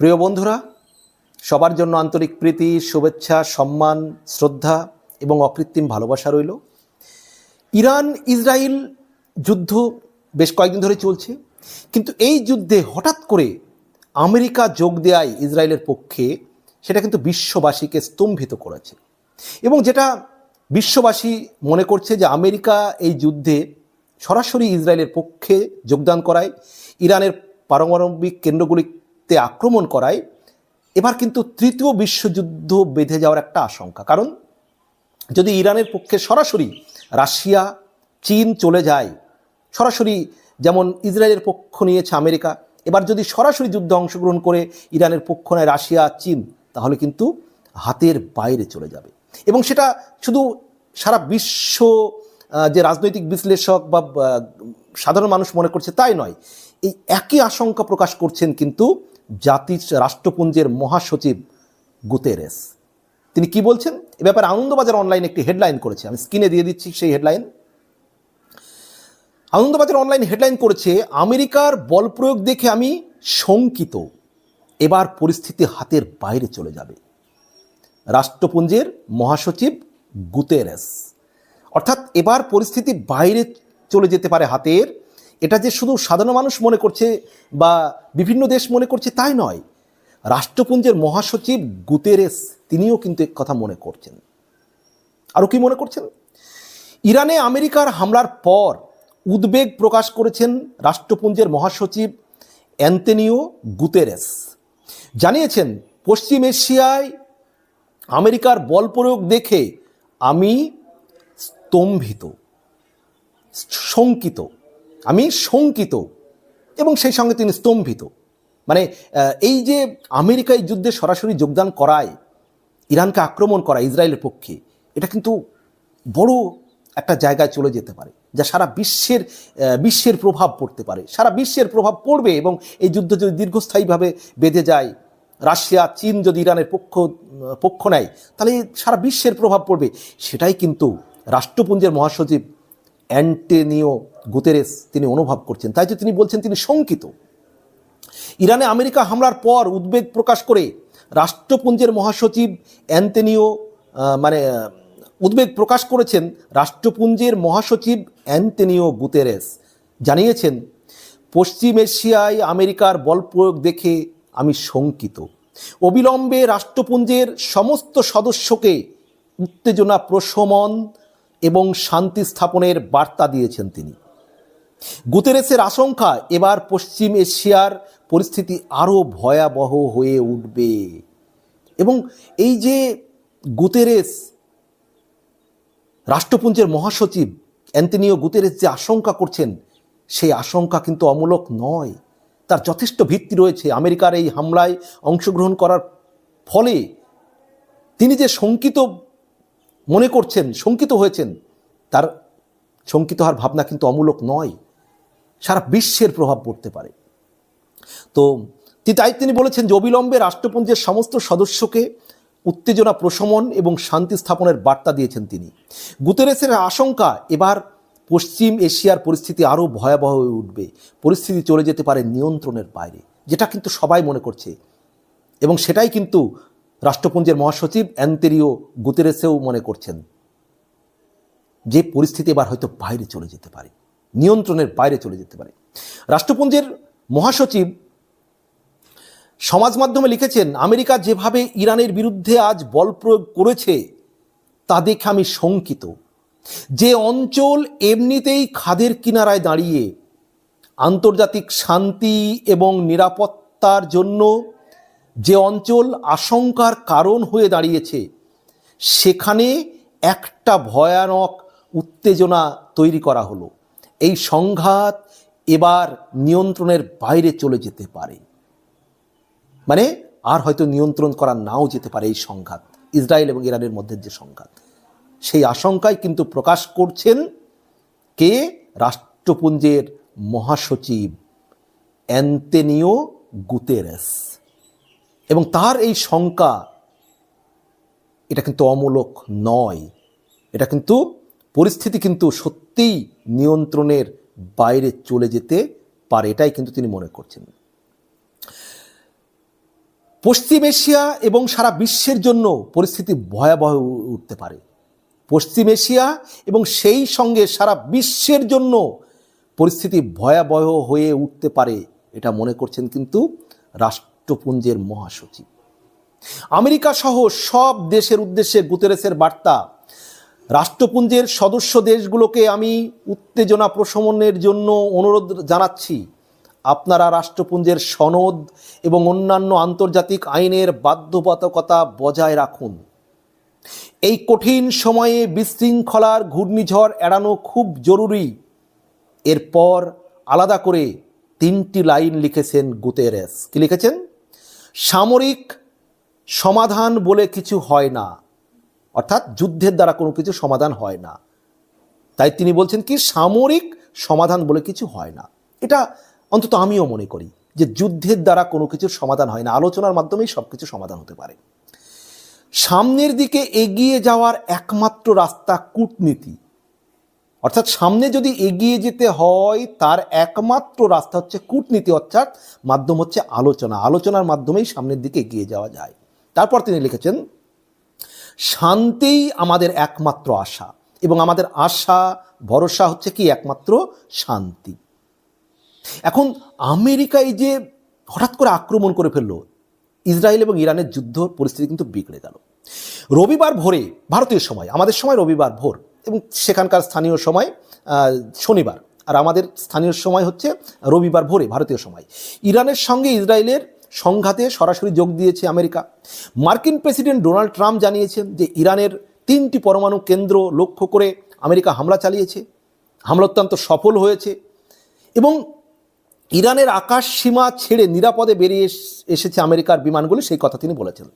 প্রিয় বন্ধুরা, সবার জন্য আন্তরিক প্রীতি, শুভেচ্ছা, সম্মান, শ্রদ্ধা এবং অকৃত্রিম ভালোবাসা রইল। ইরান, ইসরায়েল যুদ্ধ বেশ কয়েকদিন ধরে চলছে, কিন্তু এই যুদ্ধে হঠাৎ করে আমেরিকা যোগ দেয় ইসরায়েলের পক্ষে সেটা কিন্তু বিশ্ববাসীকে স্তম্ভিত করেছে এবং যেটা বিশ্ববাসী মনে করছে যে আমেরিকা এই যুদ্ধে সরাসরি ইসরায়েলের পক্ষে যোগদান করায়, ইরানের পারমাণবিক কেন্দ্রগুলিতে আক্রমণ করায় এবার কিন্তু তৃতীয় বিশ্বযুদ্ধ বেঁধে যাওয়ার একটা আশঙ্কা। কারণ যদি ইরানের পক্ষে সরাসরি রাশিয়া, চীন চলে যায়, সরাসরি যেমন ইসরায়েলের পক্ষ নিয়েছে আমেরিকা, এবার যদি সরাসরি যুদ্ধে অংশগ্রহণ করে ইরানের পক্ষ নেয় রাশিয়া, চীন, তাহলে কিন্তু হাতের বাইরে চলে যাবে। এবং সেটা শুধু সারা বিশ্ব যে রাজনৈতিক বিশ্লেষক বা, সাধারণ মানুষ মনে করছে তাই নয়, এই একই আশঙ্কা প্রকাশ করছেন কিন্তু জাতি রাষ্ট্রপুঞ্জের মহাসচিব গুতেরেস। তিনি কি বলছেন? এ ব্যাপারে আনন্দবাজার অনলাইন একটি হেডলাইন করেছে। আমি স্ক্রিনে দিয়ে দিচ্ছি সেই হেডলাইন আনন্দবাজার অনলাইন হেডলাইন করেছে, আমেরিকার বল প্রয়োগ দেখে আমি শঙ্কিত। এবার পরিস্থিতি হাতের বাইরে চলে যাবে। রাষ্ট্রপুঞ্জের মহাসচিব গুতেরেস। অর্থাৎ এবার পরিস্থিতি বাইরে চলে যেতে পারে হাতের এটা যে শুধু সাধারণ মানুষ মনে করছে বা বিভিন্ন দেশ মনে করছে তাই নয়, রাষ্ট্রপুঞ্জের মহাসচিব গুতেরেস তিনিও কিন্তু এক কথা মনে করছেন। আরও কি মনে করছেন? ইরানে আমেরিকার হামলার পর উদ্বেগ প্রকাশ করেছেন রাষ্ট্রপুঞ্জের মহাসচিব অ্যান্তেনিও গুতেরেস। জানিয়েছেন, পশ্চিম এশিয়ায় আমেরিকার বল প্রয়োগ দেখে আমি স্তম্ভিত শঙ্কিত। আমি শঙ্কিত এবং সেই সঙ্গে তিনি স্তম্ভিত। মানে এই যে আমেরিকা এই যুদ্ধে সরাসরি যোগদান করায়, ইরানকে আক্রমণ করা ইসরায়েলের পক্ষে, এটা কিন্তু বড় একটা জায়গায় চলে যেতে পারে, যা সারা বিশ্বের বিশ্বের প্রভাব পড়তে পারে। সারা বিশ্বের প্রভাব পড়বে এবং এই যুদ্ধ যদি দীর্ঘস্থায়ীভাবে বেঁধে যায়, রাশিয়া, চীন যদি ইরানের পক্ষ পক্ষ নেয়, তাহলে সারা বিশ্বের প্রভাব পড়বে। সেটাই কিন্তু রাষ্ট্রপুঞ্জের মহাসচিব অ্যান্টেনিও গুতেরেস তিনি অনুভব করছেন। তাই তো তিনি বলছেন তিনি শঙ্কিত। ইরানে আমেরিকা হামলার পর উদ্বেগ প্রকাশ করে রাষ্ট্রপুঞ্জের মহাসচিব অ্যান্তেনিও আহ, মানে উদ্বেগ প্রকাশ করেছেন রাষ্ট্রপুঞ্জের মহাসচিব অ্যান্তেনিও গুতেরেস। জানিয়েছেন পশ্চিম এশিয়ায় আমেরিকার বল প্রয়োগ দেখে আমি শঙ্কিত। অবিলম্বে রাষ্ট্রপুঞ্জের সমস্ত সদস্যকে উত্তেজনা প্রশমন এবং শান্তি স্থাপনের বার্তা দিয়েছেন তিনি। গুতেরেসের আশঙ্কা, এবার পশ্চিম এশিয়ার পরিস্থিতি আরও ভয়াবহ হয়ে উঠবে। এবং এই যে গুতেরেস, রাষ্ট্রপুঞ্জের মহাসচিব অ্যান্টনিও গুতেরেস যে আশঙ্কা করছেন, সেই আশঙ্কা কিন্তু অমূলক নয়। তার যথেষ্ট ভিত্তি রয়েছে। আমেরিকার এই হামলায় অংশগ্রহণ করার ফলে তিনি যে শঙ্কিত মনে করছেন, শঙ্কিত হয়েছেন, তার শঙ্কিত হওয়ার ভাবনা কিন্তু অমূলক নয়। সারা বিশ্বের প্রভাব পড়তে পারে। তো তাই তিনি বলেছেন যে, অবিলম্বে রাষ্ট্রপুঞ্জের সমস্ত সদস্যকে উত্তেজনা, প্রশমন এবং শান্তি স্থাপনের বার্তা দিয়েছেন তিনি। গুতেরেসের আশঙ্কা, এবার পশ্চিম এশিয়ার পরিস্থিতি আরও ভয়াবহ হয়ে উঠবে। পরিস্থিতি চলে যেতে পারে নিয়ন্ত্রণের বাইরে, যেটা কিন্তু সবাই মনে করছে। এবং সেটাই কিন্তু রাষ্ট্রপুঞ্জের মহাসচিব অ্যান্তেরিও গুতেরেসেও মনে করছেন যে পরিস্থিতি এবার হয়তো বাইরে চলে যেতে পারে, নিয়ন্ত্রণের বাইরে চলে যেতে পারে। রাষ্ট্রপুঞ্জের মহাসচিব সমাজ মাধ্যমে লিখেছেন, আমেরিকা যেভাবে ইরানের বিরুদ্ধে আজ বল প্রয়োগ করেছে, তা দেখে আমি শঙ্কিত। যে অঞ্চল এমনিতেই খাদের কিনারায় দাঁড়িয়ে আন্তর্জাতিক শান্তি এবং নিরাপত্তার জন্য যে অঞ্চল আশঙ্কার কারণ হয়ে দাঁড়িয়েছে, সেখানে একটা ভয়ানক উত্তেজনা তৈরি করা হলো। এই সংঘাত এবার নিয়ন্ত্রণের বাইরে চলে যেতে পারে। মানে আর হয়তো নিয়ন্ত্রণ করা নাও যেতে পারে এই সংঘাত, ইসরায়েল এবং ইরানের মধ্যে যে সংঘাত। সেই আশঙ্কায় কিন্তু প্রকাশ করছেন কে? রাষ্ট্রপুঞ্জের মহাসচিব অ্যান্তেনিও গুতেরেস। এবং তার এই শঙ্কা এটা কিন্তু অমূলক নয়। এটা কিন্তু, পরিস্থিতি কিন্তু সত্যিই নিয়ন্ত্রণের বাইরে চলে যেতে পারে, এটাই কিন্তু তিনি মনে করছেন। পশ্চিম এশিয়া এবং সারা বিশ্বের জন্য পরিস্থিতি ভয়াবহ উঠতে পারে। পশ্চিম এশিয়া এবং সেই সঙ্গে সারা বিশ্বের জন্য পরিস্থিতি ভয়াবহ হয়ে উঠতে পারে, এটা মনে করছেন কিন্তু রাষ্ট্রপুঞ্জের মহাসচিব। আমেরিকা সহ সব দেশের উদ্দেশ্যে গুতেরেসের বার্তা, রাষ্ট্রপুঞ্জের সদস্য দেশগুলোকে আমি উত্তেজনা প্রশমনের জন্য অনুরোধ জানাচ্ছি। আপনারা রাষ্ট্রপুঞ্জের সনদ এবং অন্যান্য আন্তর্জাতিক আইনের বাধ্যবাধকতা বজায় রাখুন। এই কঠিন সময়ে বিশৃঙ্খলার ঘূর্ণিঝড় এড়ানো খুব জরুরি। এরপর আলাদা করে তিনটি লাইন লিখেছেন গুতেরেস। কি লিখেছেন? সামরিক সমাধান বলে কিছু হয় না। অর্থাৎ যুদ্ধের দ্বারা কোনো কিছু সমাধান হয় না। তাই তিনি বলছেন কি, সামরিক সমাধান বলে কিছু হয় না। এটা অন্তত আমিও মনে করি যে যুদ্ধের দ্বারা কোনো কিছুর সমাধান হয় না। আলোচনার মাধ্যমেই সব কিছু সমাধান হতে পারে। সামনের দিকে এগিয়ে যাওয়ার একমাত্র রাস্তা কূটনীতি। অর্থাৎ সামনে যদি এগিয়ে যেতে হয়, তার একমাত্র রাস্তা হচ্ছে কূটনীতি, অর্থাৎ মাধ্যম হচ্ছে আলোচনা। আলোচনার মাধ্যমেই সামনের দিকে এগিয়ে যাওয়া যায়। তারপর তিনি লিখেছেন, শান্তিই আমাদের একমাত্র আশা এবং আমাদের আশা, ভরসা হচ্ছে কি? একমাত্র শান্তি। এখন আমেরিকা এই যে হঠাৎ করে আক্রমণ করে ফেলল, ইসরায়েল এবং ইরানের যুদ্ধ পরিস্থিতি কিন্তু বিগড়ে গেল। রবিবার ভোরে, ভারতীয় সময়, আমাদের সময় রবিবার ভোর এবং সেখানকার স্থানীয় সময় শনিবার। আর আমাদের স্থানীয় সময় হচ্ছে রবিবার ভোরে, ভারতীয় সময়। ইরানের সঙ্গে ইসরায়েলের সংঘাতে সরাসরি যোগ দিয়েছে আমেরিকা। মার্কিন প্রেসিডেন্ট ডোনাল্ড ট্রাম্প জানিয়েছেন যে ইরানের তিনটি পরমাণু কেন্দ্র লক্ষ্য করে আমেরিকা হামলা চালিয়েছে। হামলা অত্যন্ত সফল হয়েছে এবং ইরানের আকাশ সীমা ছেড়ে নিরাপদে বেরিয়ে এস- এসেছে আমেরিকার বিমানগুলি, সেই কথা তিনি বলেছেন।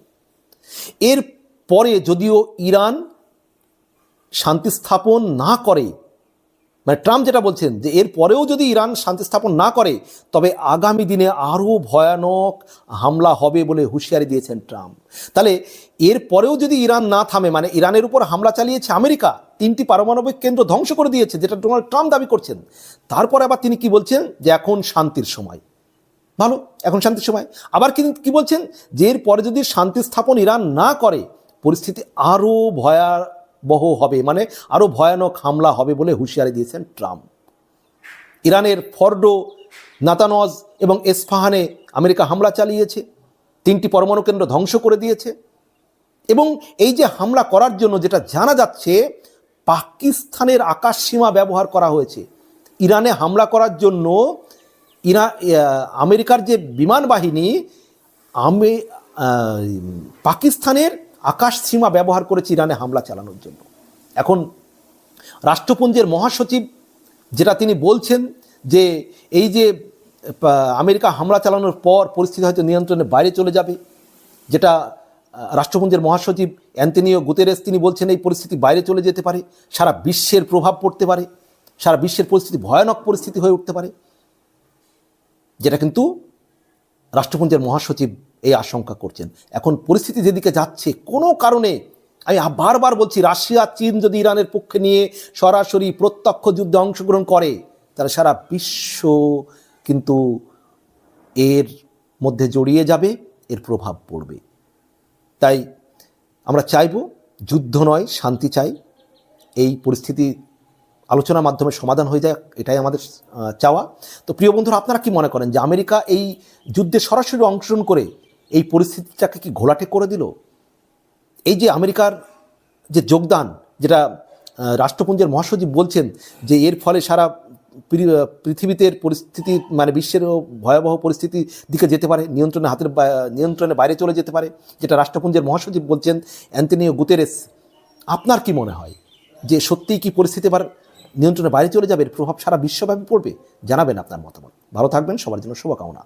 এর পরে যদিও ইরান শান্তি স্থাপন না করে মানে ট্রাম্প যেটা বলছেন যে এর পরেও যদি ইরান শান্তি স্থাপন না করে, তবে আগামী দিনে আরও ভয়ানক হামলা হবে বলে হুঁশিয়ারি দিয়েছেন ট্রাম্প। তাহলে এর পরেও যদি ইরান না থামে মানে ইরানের উপর হামলা চালিয়েছে আমেরিকা, তিনটি পারমাণবিক কেন্দ্র ধ্বংস করে দিয়েছে, যেটা ডোনাল্ড ট্রাম্প দাবি করছেন, তারপরে আবার তিনি কি বলছেন যে এখন শান্তির সময়। ভালো, এখন শান্তির সময়। আবার কিন্তু কি বলছেন? যে এর পরে যদি শান্তি স্থাপন ইরান না করে, পরিস্থিতি আরও ভয়াবহ হবে মানে আরও ভয়ানক হামলা হবে বলে হুঁশিয়ারি দিয়েছেন ট্রাম্প। ইরানের ফর্ডো, নাতানজ এবং এসফাহানে আমেরিকা হামলা চালিয়েছে, তিনটি পরমাণু কেন্দ্র ধ্বংস করে দিয়েছে এবং এই যে হামলা করার জন্য যেটা জানা যাচ্ছে, পাকিস্তানের আকাশ সীমা ব্যবহার করা হয়েছে। ইরানে হামলা করার জন্য ইরা আমেরিকার যে বিমান বাহিনী, আমি পাকিস্তানের আকাশ সীমা ব্যবহার করেছে ইরানে হামলা চালানোর জন্য। এখন রাষ্ট্রপুঞ্জের মহাসচিব যেটা তিনি বলছেন যে এই যে আমেরিকা হামলা চালানোর পর পরিস্থিতি হয়তো নিয়ন্ত্রণের বাইরে চলে যাবে, যেটা রাষ্ট্রপুঞ্জের মহাসচিব অ্যান্টনিও গুতেরেস তিনি বলছেন এই পরিস্থিতি বাইরে চলে যেতে পারে, সারা বিশ্বের প্রভাব পড়তে পারে, সারা বিশ্বের পরিস্থিতি ভয়ানক পরিস্থিতি হয়ে উঠতে পারে, যেটা কিন্তু রাষ্ট্রপুঞ্জের মহাসচিব এই আশঙ্কা করছেন। এখন পরিস্থিতি যেদিকে যাচ্ছে, কোনো কারণে আমি বারবার বলছি, রাশিয়া, চীন যদি ইরানের পক্ষে নিয়ে সরাসরি প্রত্যক্ষ যুদ্ধে অংশগ্রহণ করে, তাহলে সারা বিশ্ব কিন্তু এর মধ্যে জড়িয়ে যাবে, এর প্রভাব পড়বে। তাই আমরা চাইব যুদ্ধ নয়, শান্তি চাই। এই পরিস্থিতি আলোচনার মাধ্যমে সমাধান হয়ে যায়, এটাই আমাদের চাওয়া। তো প্রিয় বন্ধুরা, আপনারা কি মনে করেন যে আমেরিকা এই যুদ্ধে সরাসরি অংশগ্রহণ করে এই পরিস্থিতিটাকে কি ঘোলাটে করে দিল? এই যে আমেরিকার যে যোগদান, যেটা রাষ্ট্রপুঞ্জের মহাসচিব বলছেন যে এর ফলে সারা পৃথিবীতে পরিস্থিতি মানে বিশ্বেরও ভয়াবহ পরিস্থিতির দিকে যেতে পারে নিয়ন্ত্রণের হাতের নিয়ন্ত্রণে বাইরে চলে যেতে পারে, যেটা রাষ্ট্রপুঞ্জের মহাসচিব বলছেন অ্যান্টনিও গুতেরেস। আপনার কি মনে হয় যে সত্যিই কি পরিস্থিতি এবার নিয়ন্ত্রণের বাইরে চলে যাবে? এর প্রভাব সারা বিশ্বব্যাপী পড়বে? জানাবেন আপনার মতামত। ভালো থাকবেন, সবার জন্য শুভকামনা।